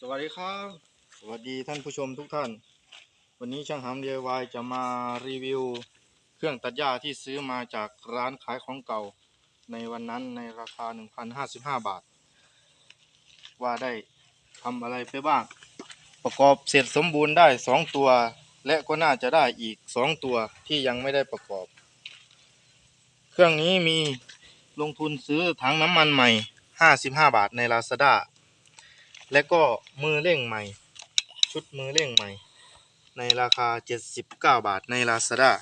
สวัสดีครับ สวัสดีท่านผู้ชมทุกท่าน วันนี้ช่างหำ DIY จะมารีวิว เครื่องตัดหญ้าที่ซื้อมาจากร้านขายของเก่า ในวันนั้นในราคา 1,055 บาท ว่าได้ทำอะไรไปบ้าง ประกอบเสร็จสมบูรณ์ได้ 2 ตัว และก็น่าจะได้อีก 2 ตัวที่ยังไม่ได้ประกอบ เครื่องนี้มีลงทุนซื้อถังน้ำมันใหม่ 55 บาทใน Lazada และก็มือเร่งใหม่ ชุดมือเร่งใหม่ ในราคา 79 บาทใน Lazada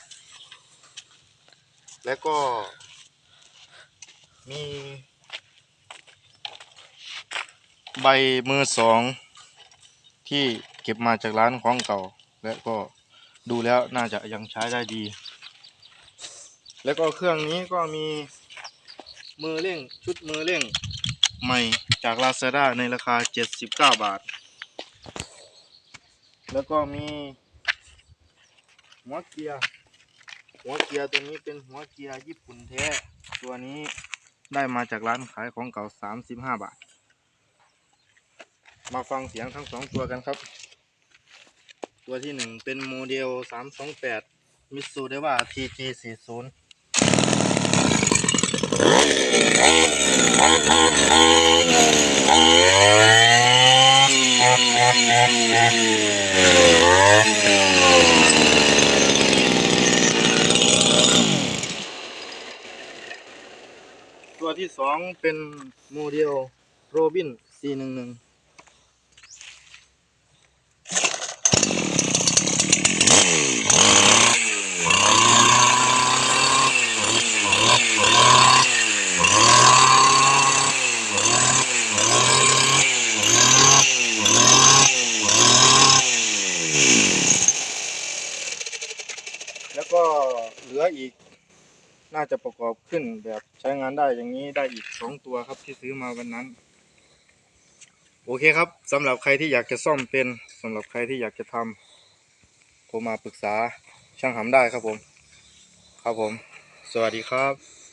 และก็มี ใบมือสอง ที่เก็บมาจากร้านของเก่า และก็ดูแล้วน่าจะยังใช้ได้ดี แล้วก็เครื่องนี้ก็มีมือเร่งชุดมือเร่ง ใหม่จาก Lazada ในราคา 79 บาท แล้วก็มี หัวเกียร์ หัวเกียร์ตัวนี้เป็นหัวเกียร์ญี่ปุ่นแท้ ตัวนี้ได้มาจากร้านขายของเก่า 35 บาท มาฟังเสียงทั้งสองตัวกันครับ ตัวที่หนึ่งเป็นโมเดล 328มิตซูเดว่า TG40 ตัวที่สองเป็นโมเดลโรบิน 411 แล้ว ก็เหลืออีก น่าจะประกอบขึ้นแบบใช้งานได้อย่างนี้ได้อีกสองตัวครับที่ซื้อมาวันนั้น โอเคครับสำหรับใครที่อยากจะซ่อมเป็นสำหรับใครที่อยากจะทำโทรมาปรึกษาช่างหำได้ครับผม ครับผม สวัสดีครับ